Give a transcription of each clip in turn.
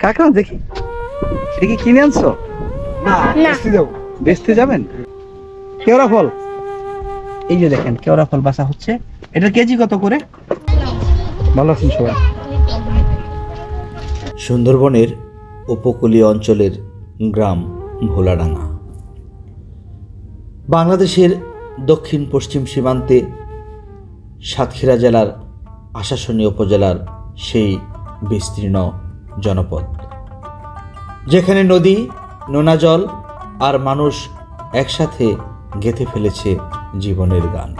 কাঁকড়া দেখি? এটা কি কিনে আনছো? না না। বেচতে যাব। বেচতে যাবেন? কেওড়া ফল? এই যে দেখেন কেওড়া ফল বাসা হচ্ছে। এটা কেজি কত করে? ভালো আছেন সবাই। সুন্দরবনের উপকূলীয় অঞ্চলের গ্রাম ভোলাডাঙ্গা। বাংলাদেশের দক্ষিণ পশ্চিম সীমান্তে সাতক্ষীরা জেলার আশাসনী উপজেলার সেই বিস্তীর্ণ জনপদ। যেখানে নদী, নোনা জল আর মানুষ একসাথে গেঁথে ফেলেছে জীবনের গান।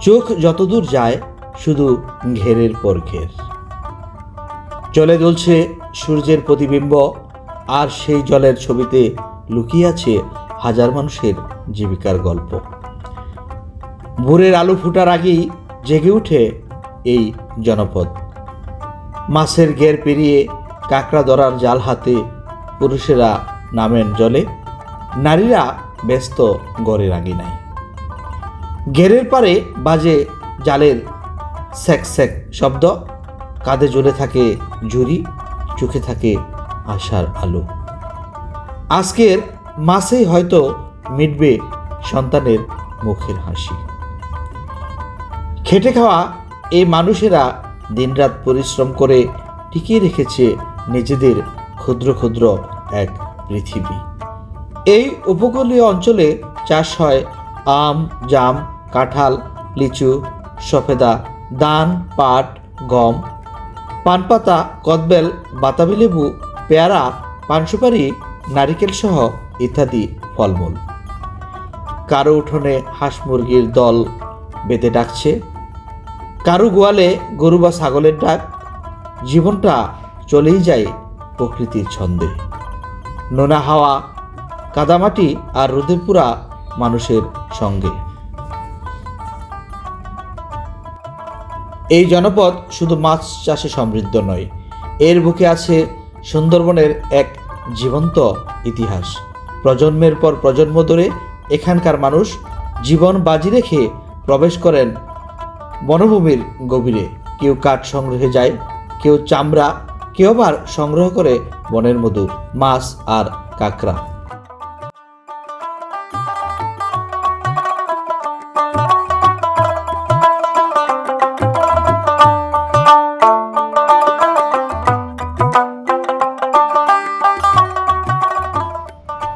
চোখ যতদূর যায় শুধু ঘেরের পর ঘের। জলে দুলছে সূর্যের প্রতিবিম্ব আর সেই জলের ছবিতে লুকিয়ে আছে হাজার মানুষের জীবিকার গল্প। ভোরের আলো ফুটার আগেই জেগে উঠে এই জনপদ। মাছের ঘের পেরিয়ে কাঁকড়া ধরার জাল হাতে পুরুষেরা নামেন জলে। নারীরা ব্যস্ত গড়ের নাই। ঘেরের পারে বাজে জালের স্যাক স্যাক শব্দ। কাঁধে জ্বলে থাকে ঝুরি চোখে থাকে আশার আলো। আজকের মাসেই হয়তো মিটবে সন্তানের মুখের হাসি। খেটে খাওয়া এই মানুষেরা দিনরাত পরিশ্রম করে টিকিয়ে রেখেছে নিজেদের ক্ষুদ্র ক্ষুদ্র এক পৃথিবী। এই উপকূলীয় অঞ্চলে চাষ হয় আম, জাম, কাঁঠাল, লিচু, সফেদা দান পাট, গম, পানপাতা, কদবেল, বাতাবি লেবু, পেয়ারা, পানসুপারি, নারিকেল সহ ইত্যাদি ফলমূল। কারও উঠোনে হাঁস মুরগির দল বেঁধে ডাকছে কারও গোয়ালে গরু বা ছাগলের ডাক, জীবনটা চলেই যায় প্রকৃতির ছন্দে। নোনা হাওয়া, কাদামাটি আর রোদে পুরা মানুষের সঙ্গে। এই জনপদ শুধু মাছ চাষে সমৃদ্ধ নয়, এর বুকে আছে সুন্দরবনের এক জীবন্ত ইতিহাস। প্রজন্মের পর প্রজন্ম ধরে এখানকার মানুষ জীবন বাজি রেখে প্রবেশ করেন বনভূমির গভীরে কেউ কাঠ সংগ্রহে যায়, কেউ চামড়া, কেউ আবার সংগ্রহ করে বনের মধু, মাছ আর কাঁকড়া।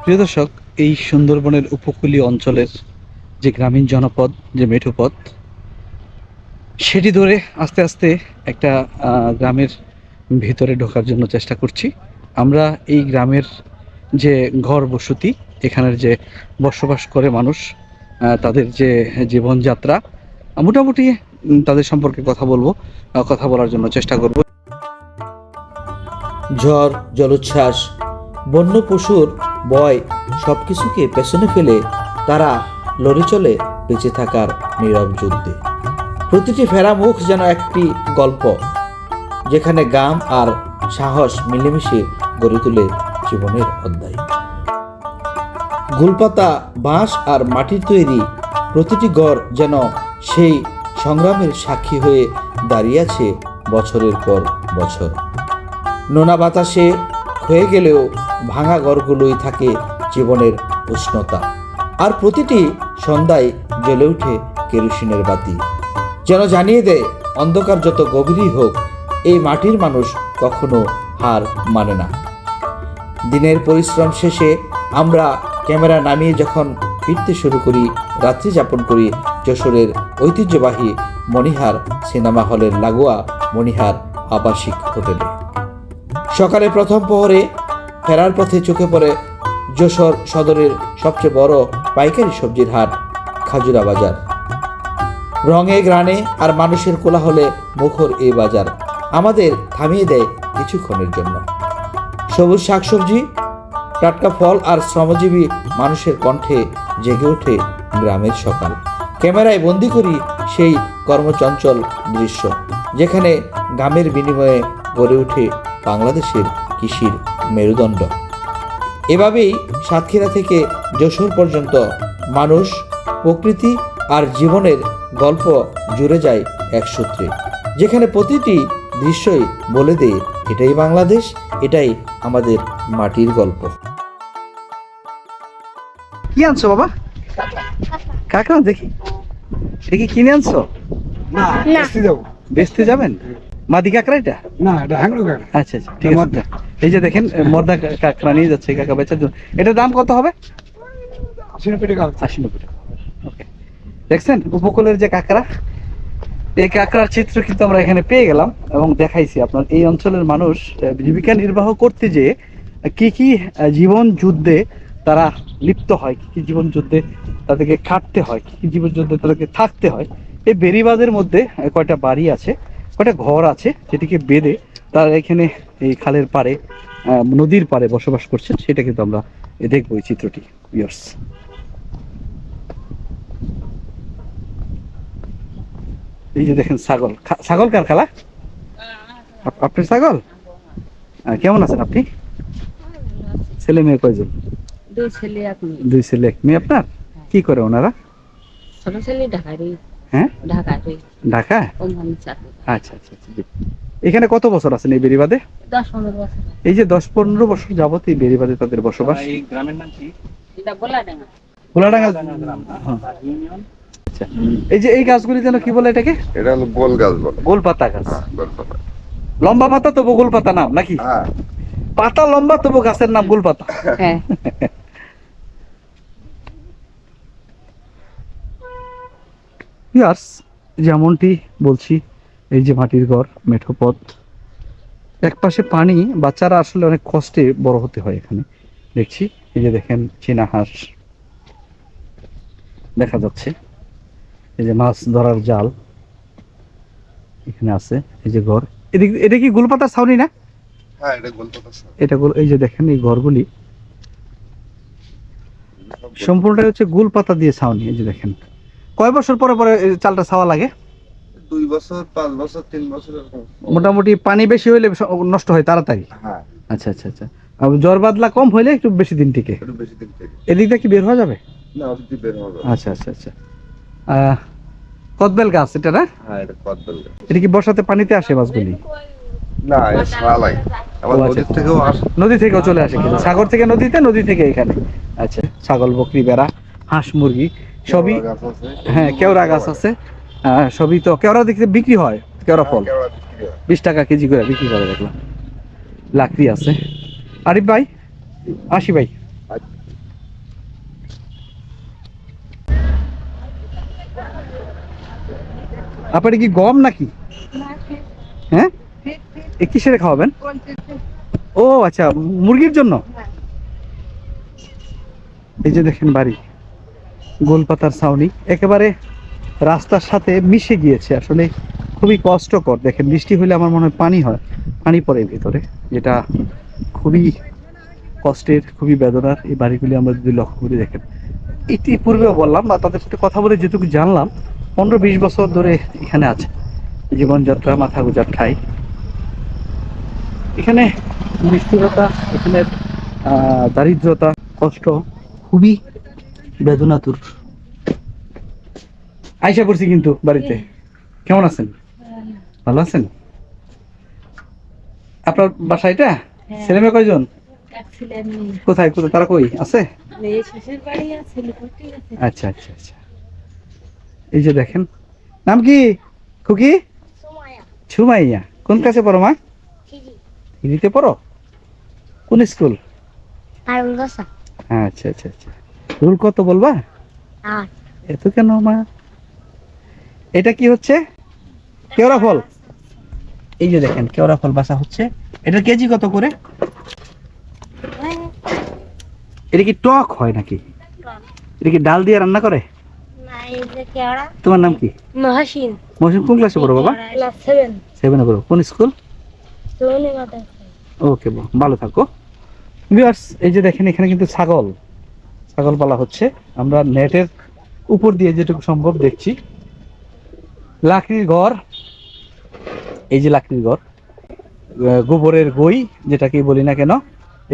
প্রিয় দর্শক, এই সুন্দরবনের উপকূলীয় অঞ্চলের যে গ্রামীণ জনপদ, যে মেঠোপথ সেটি ধরে আস্তে আস্তে একটা গ্রামের ভিতরে ঢোকার জন্য চেষ্টা করছি। আমরা এই গ্রামের যে ঘর বসতি, এখানের যে বসবাস করে মানুষ তাদের যে জীবনযাত্রা, মোটামুটি তাদের সম্পর্কে কথা বলব কথা বলার জন্য চেষ্টা করব। ঝড়, জলোচ্ছ্বাস, বন্য পশুর বয় সবকিছুকে পেছনে ফেলে তারা লড়ে চলে বেঁচে থাকার নীরব যুদ্ধে। প্রতিটি ফেরা মুখ যেন একটি গল্প, যেখানে গাম আর সাহস মিলেমিশে গড়ে তোলে জীবনের অধ্যায়। গুলপাতা, বাঁশ আর মাটির তৈরি প্রতিটি ঘর যেন সেই সংগ্রামের সাক্ষী হয়ে দাঁড়িয়ে আছে বছরের পর বছর। নোনা বাতাসে হয়ে গেলেও ভাঙা ঘরগুলোই থাকে জীবনের উষ্ণতা। আর প্রতিটি সন্ধ্যায় জ্বলে ওঠে কেরোসিনের বাতি। যেন জানিয়ে দেয়, অন্ধকার যত গভীরই হোক, এই মাটির মানুষ কখনো হার মানে না। দিনের পরিশ্রম শেষে আমরা ক্যামেরা নামিয়ে যখন ফিরতে শুরু করি, রাত্রি যাপন করি, যশোরের ঐতিহ্যবাহী মণিহার সিনেমা হলের লাগোয়া মণিহার আবাসিক হোটেলে। সকালে প্রথম প্রহরে ফেরার পথে চোখে পড়ে যশোর সদরের সবচেয়ে বড় পাইকারি সবজির হাট, খাজুরা বাজার। রঙে গ্রানে আর মানুষের কোলাহলে মুখর এই বাজার আমাদের থামিয়ে দেয় কিছুক্ষণের জন্য। সবুজ শাকসবজি, টাটকা ফল আর শ্রমজীবী মানুষের কণ্ঠে জেগে ওঠে গ্রামের সকাল। ক্যামেরায় বন্দি করি সেই কর্মচঞ্চল দৃশ্য, যেখানে গ্রামের বিনিময়ে গড়ে ওঠে বাংলাদেশের কৃষির মেরুদণ্ড। এভাবেই সাতক্ষীরা থেকে যশোর পর্যন্ত মানুষ প্রকৃতি আর জীবনের গল্প জুড়ে যায় এক সূত্রে যেখানে প্রতিটি দৃশ্যই বলে দেয় এটাই বাংলাদেশ এটাই আমাদের মাটির গল্প। কি আনছো বাবা? কাকা দেখি? এটা কি কিনে আনছো? না বেচতে যাবেন? মাদি কাঁকড়া এটা? না এটা আচ্ছা আচ্ছা ঠিক আছে। এই যে দেখেন মর্দা কা- কাঁকড়া নিয়ে যাচ্ছে কাকা বেচার জন্য। এটার দাম কত হবে? আশি পেটে কাল আশি নব্বই টাকা। দেখছেন? উপকূলের যে কাঁকড়া, এই কাঁকড়ার চিত্র কিন্তু আমরা এখানে পেয়ে গেলাম এবং দেখাইছি আপনার। এই অঞ্চলের মানুষ জীবিকা নির্বাহ করতে যে, কি কি জীবন যুদ্ধে তারা লিপ্ত হয়, কি কি জীবন যুদ্ধে তাদেরকে খাটতে হয়, কি কি জীবন যুদ্ধে তাদেরকে থাকতে হয়, এই বেরিবাদের মধ্যে কয়টা বাড়ি আছে, কয়টা ঘর আছে যেটিকে বেঁধে তারা এখানে এই খালের পাড়ে নদীর পাড়ে বসবাস করছেন, সেটা কিন্তু আমরা দেখব এই চিত্রটি ইয়ার্স এই যে দেখেন ছাগল। ছাগল কার খালা? আপ- আপনার ছাগল? কেমন আছেন আপনি? ছেলে মেয়ে কয়জন? দুই ছেলে এক মেয়ে। দুই ছেলে মেয়ে আপনার? কি করে ওনারা? ছোট ছেলে ঢাকারে হ্যাঁ? ঢাকা? আচ্ছা আচ্ছা আচ্ছা এখানে কত বছর আছেন এই বেরিবাদে এই যে দশ পনেরো বছর যাবত এই বেরিবাদে তাদের বসবাস। গোলাডাঙ্গা হ্যাঁ। আচ্ছা। এই যে এই গাছগুলি যেন কি বলে এটাকে? এটা হলো গোল গাছ বলে। গোল পাতা গাছ। হ্যাঁ গোল পাতা লম্বা পাতা তবু গোল পাতা নাম নাকি? হ্যাঁ। পাতা লম্বা তবু গাছের নাম গোল পাতা হ্যাঁ। ইয়ার্স যেমনটি বলছি এই যে মাটির ঘর মেঠো পথ। এক পাশে পানি বাচ্চারা আসলে অনেক কষ্টে বড় হতে হয় এখানে। দেখছি এই যে দেখেন চীনা হাঁস। দেখা যাচ্ছে। এই যে মাছ ধরার জাল এখানে আছে এই যে ঘর। এদিক এটা কি গুলপাতার ছাউনি না? হ্যাঁ এটা গোল এই যে দেখেন এই ঘরগুলি। সম্পূর্ণটাই হচ্ছে গুল পাতা দিয়ে ছাউনি এই যে দেখেন। কয় বছর পরে পরে চালটা ছাওয়া লাগে? দুই বছর পাঁচ বছর তিন বছর মোটামুটি পানি বেশি হইলে নষ্ট হয় তাড়াতাড়ি? হ্যাঁ। আচ্ছা আচ্ছা আচ্ছা। আর জ্বর বাদলা কম হইলে একটু বেশি দিন টিকে। একটু বেশি দিন থেকে এদিক দিয়ে কি বের হওয়া যাবে? না বের হবে আচ্ছা আচ্ছা আচ্ছা। আহ, কদবেল গাছ এটা না? হ্যাঁ এটা কদবেল গাছ। এটা কি বর্ষাতে পানিতে আসে মাছগুলি? না আচ্ছা। নদী থেকেও চলে আসে কিন্তু। সাগর থেকে নদীতে নদী থেকে এখানে। আচ্ছা ছাগল বকরি বেড়া হাঁস মুরগি সবই। হ্যাঁ কেওড়া গাছ আছে। সবই তো কেওড়া দেখতে বিক্রি হয় কেওড়া ফল। হয়। বিশ টাকা কেজি করে বিক্রি করে দেখলাম। লাকড়ি আছে। আরিফ ভাই? আসি ভাই? আপনার কি গম নাকি? হ্যাঁ? এ কিসের খাওয়াবেন? ও আচ্ছা মুরগির জন্য? এই যে দেখেন বাড়ি গোলপাতার ছাউনি একেবারে রাস্তার সাথে মিশে গিয়েছে। আসলে খুবই কষ্টকর। দেখেন বৃষ্টি হলে আমার মনে হয় পানি হয় পানি পড়ে ভিতরে যেটা খুবই কষ্টের খুবই বেদনার। এই বাড়িগুলি আমরা যদি লক্ষ্য করে দেখেন ইতিপূর্বেও বললাম বা তাদের সাথে কথা বলে যেটুকু জানলাম পনেরো বিশ বছর ধরে এখানে আছে। জীবনযাত্রা মাথা গুজার ঠাই। এখানে নিষ্ঠুরতা এখানের আহ, দারিদ্রতা কষ্ট খুবই বেদনাতুর। আইসা পড়ছি কিন্তু বাড়িতে। কেমন আছেন? ভালো আছেন? আপনার বাসা এটা? ছেলে মেয়ে কয়জন? কোথায় কোথায়? তারা কই? আছে। আচ্ছা আচ্ছা আচ্ছা। এই যে দেখেন। নাম কি? খুকি? ছুমাইয়া কোন কাছে পড়ো মা? হিন্দিতে পড়ো? কোন স্কুল? আচ্ছা আচ্ছা আচ্ছা। রুল কত বলবা? এত কেন মা? এটা কি হচ্ছে? কেওড়া ফল। এই যে দেখেন কেওড়া ফল বাসা হচ্ছে। এটার কেজি কত করে? এটা কি টক হয় নাকি? এটা কি ডাল দিয়ে রান্না করে? তোমার নাম কি? মহাসিন। মৌসুম কোন ক্লাসে পড়ো বাবা? ক্লাস সেভেন সেভেনে পড়ো। কোন স্কুল? ওকে ভালো থাকো। ভিউয়ার্স এই যে দেখেন এখানে কিন্তু ছাগল। ছাগল পালা হচ্ছে। আমরা নেটের উপর দিয়ে যেটুকু সম্ভব দেখছি। লাকড়ির ঘর। এই যে লাকড়ির ঘর। গোবরের গই যেটাকে বলি না কেন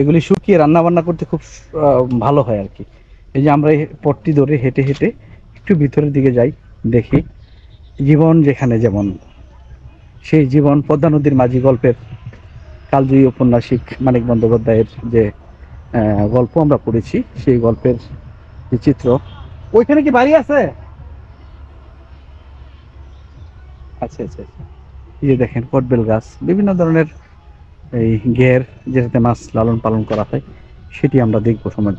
এগুলি শুকিয়ে রান্না বান্না করতে খুব ভালো হয় আর কি। এই যে আমরা এই পট্টি ধরে হেঁটে হেঁটে একটু ভিতরের দিকে যাই, দেখি। জীবন যেখানে যেমন, সেই জীবন পদ্মা নদীর মাঝি গল্পের কালজয়ী ঔপন্যাসিক মানিক বন্দ্যোপাধ্যায়ের যে গল্প আমরা পড়েছি, সেই গল্পের যে চিত্র। ওইখানে কি বাড়ি আছে? আচ্ছা আচ্ছা এই যে দেখেন কটবেল গাছ, বিভিন্ন ধরনের এই ঘের, যেটাতে মাছ লালন পালন করা হয়, সেটি আমরা দেখব সময়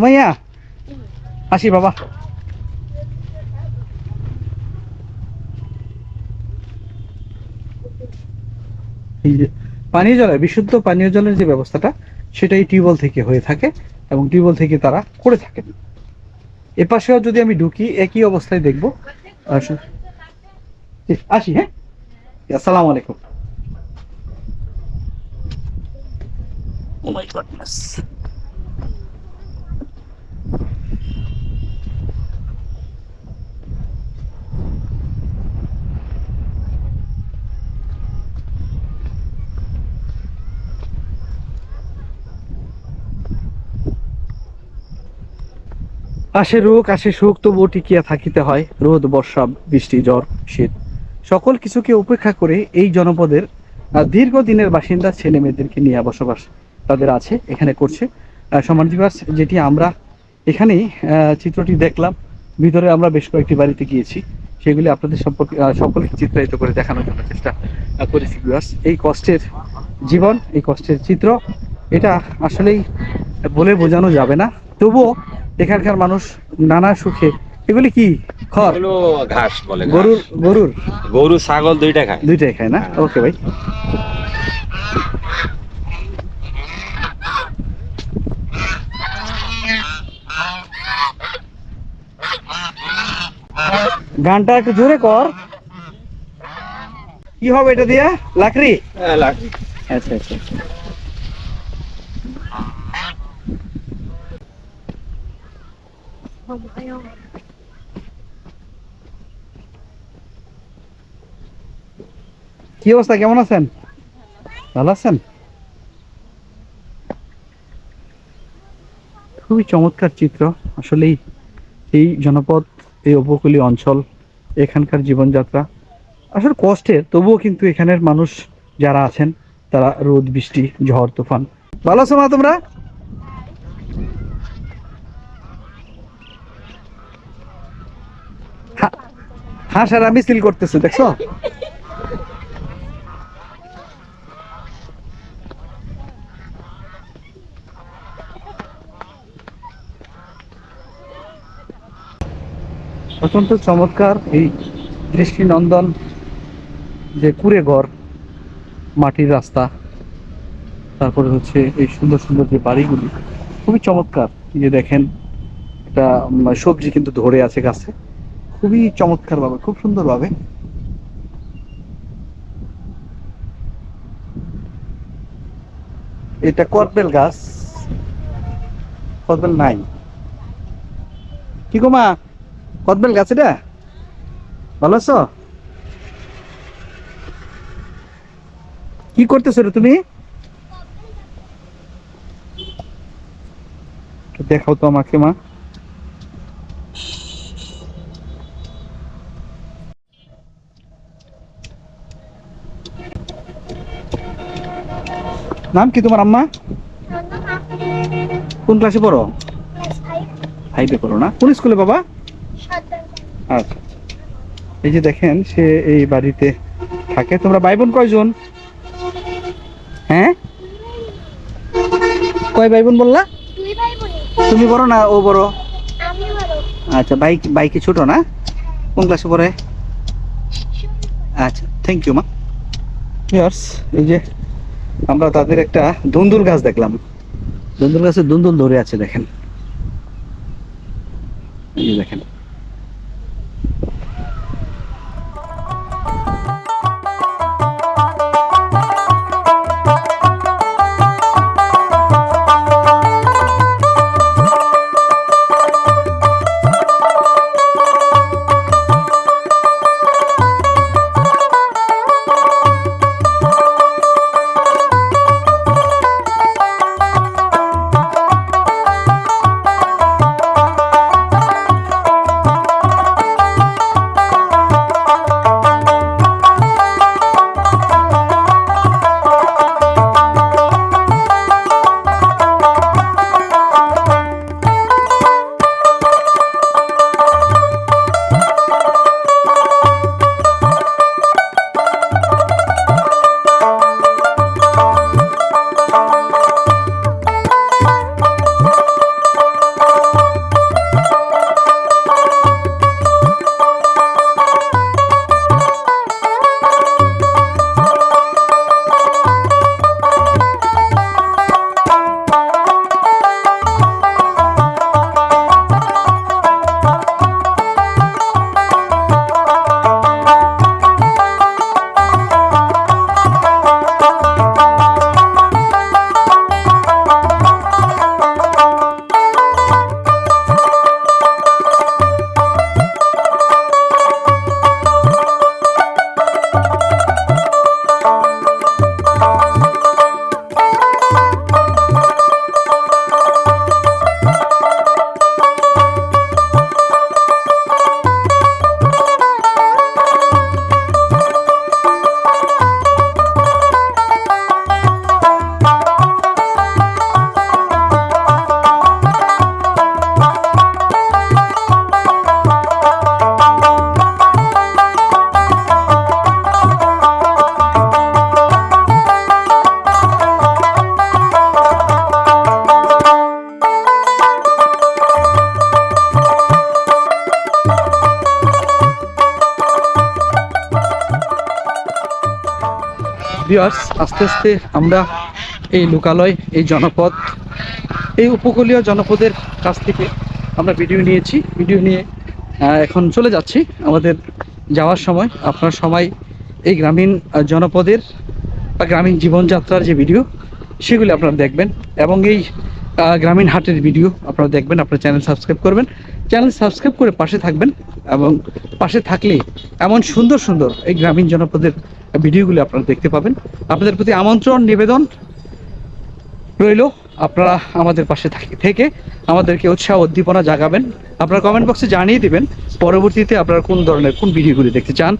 সুমাইয়া? আসি বাবা। পানীয় জলের, বিশুদ্ধ পানীয় জলের যে ব্যবস্থাটা, সেটাই টিউবওয়েল থেকে হয়ে থাকে এবং টিউবওয়েল থেকে তারা করে থাকেন এ পাশেও যদি আমি ঢুকি, একই অবস্থায় দেখব। আসি হ্যাঁ? আসসালামু আলাইকুম। Oh my goodness. আসে রোগ, আসে সুখ তবুও টিকিয়া থাকিতে হয়। রোদ, বর্ষা, বৃষ্টি, জ্বর, শীত, সকল কিছুকে উপেক্ষা করে এই জনপদের দীর্ঘদিনের বাসিন্দা ছেলে মেয়েদেরকে নিয়ে বসবাস তাদের আছে, এখানে করছে। সমাজ যেটি আমরা এখানেই আহ, চিত্রটি দেখলাম। ভিতরে আমরা বেশ কয়েকটি বাড়িতে গিয়েছি। সেগুলি আপনাদের সম্পর্কে সকলকে চিত্রায়িত করে দেখানোর জন্য চেষ্টা করেছি ভিউয়ার্স এই কষ্টের জীবন এই কষ্টের চিত্র এটা আসলেই বলে বোঝানো যাবে না। তবুও এখানকার মানুষ নানা সুখে এগুলি কি? খড়? ঘাস বলে গরুর গরুর? গরু ছাগল দুইটা খায়। দুইটাই খায় না? ওকে ভাই গানটা একটু জোরে কর। কি হবে এটা দিয়া? লাকড়ি? হ্যাঁ, আচ্ছা আচ্ছা আচ্ছা। কি অবস্থা? কেমন আছেন? ভালো আছেন? খুবই চমৎকার চিত্র। আসলেই এই জনপদ এই উপকূলীয় অঞ্চল, এখানকার জীবনযাত্রা। আসলে কষ্টের তবুও কিন্তু এখানের মানুষ যারা আছেন, তারা রোদ, বৃষ্টি, ঝড়, তুফান। ভালো আছো মা তোমরা? হা- হাঁস আর আমি সিল করতেছে, দেখছ? অত্যন্ত চমৎকার এই দৃষ্টিনন্দন যে কুড়ে ঘর মাটির রাস্তা, তারপরে হচ্ছে এই সুন্দর সুন্দর যে বাড়িগুলি, খুবই চমৎকার। যে দেখেন, একটা সবজি কিন্তু ধরে আছে গাছে। খুবই চমৎকার ভাবে খুব সুন্দর ভাবে এটা করবেল গাছ। করবেল নাই। কি গো মা? কদবেল গাছ এটা ভালো আছো? কি করতেছো রে তুমি? দেখাও তো আমাকে মা। নাম কি তোমার আম্মা? কোন ক্লাসে পড়ো? ফাইভে পড়ো না? কোন স্কুলে বাবা? আচ্ছা এই যে দেখেন সে এই বাড়িতে থাকে। তোমরা ভাই বোন কয়জন? হ্যাঁ? কয় ভাই বোন বললা তুমি বড় না ও বড়? আচ্ছা বাইক বাইকে ছোট না? কোন ক্লাসে পড়ে? আচ্ছা থ্যাংক ইউ মা। ইয়ার্স এই যে আমরা তাদের একটা দুন্দুল গাছ দেখলাম। দুন্দুল গাছে দুন্দুল ধরে আছে দেখেন। এই যে দেখেন। ভিউয়ার্স আস্তে আস্তে আমরা এই লোকালয়, এই জনপদ, এই উপকূলীয় জনপদের কাছ থেকে আমরা ভিডিও নিয়েছি। ভিডিও নিয়ে এখন চলে যাচ্ছি আমাদের যাওয়ার সময়। আপনার সবাই এই গ্রামীণ জনপদের বা গ্রামীণ জীবনযাত্রার যে ভিডিও সেগুলি আপনারা দেখবেন এবং এই গ্রামীণ হাটের ভিডিও আপনারা দেখবেন। আপনার চ্যানেল সাবস্ক্রাইব করবেন। চ্যানেল সাবস্ক্রাইব করে পাশে থাকবেন এবং পাশে থাকলে এমন সুন্দর সুন্দর এই গ্রামীণ জনপদের ভিডিওগুলি আপনারা দেখতে পাবেন। আপনাদের প্রতি আমন্ত্রণ, নিবেদন রইল। আপনারা আমাদের পাশে থাকি- থেকে আমাদেরকে উৎসাহ, উদ্দীপনা জাগাবেন। আপনারা কমেন্ট বক্সে জানিয়ে দিবেন পরবর্তীতে আপনারা কোন ধরনের, কোন ভিডিওগুলি দেখতে চান,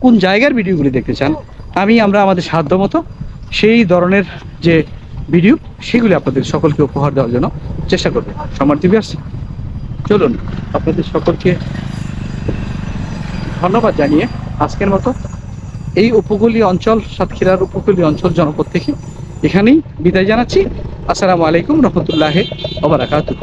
কোন জায়গার ভিডিওগুলি দেখতে চান। আমি, আমরা আমাদের সাধ্য মতো সেই ধরনের যে ভিডিও, সেগুলি আপনাদের সকলকে উপহার দেওয়ার জন্য চেষ্টা করব। সমার দিবস চলুন আপনাদের সকলকে ধন্যবাদ জানিয়ে আজকের মতো এই উপকূলীয় অঞ্চল, সাতক্ষীরার উপকূলীয় অঞ্চল জনপদ থেকে এখানেই বিদায় জানাচ্ছি। আসসালামু আলাইকুম রহমতুল্লাহ ওবরাকাতুহ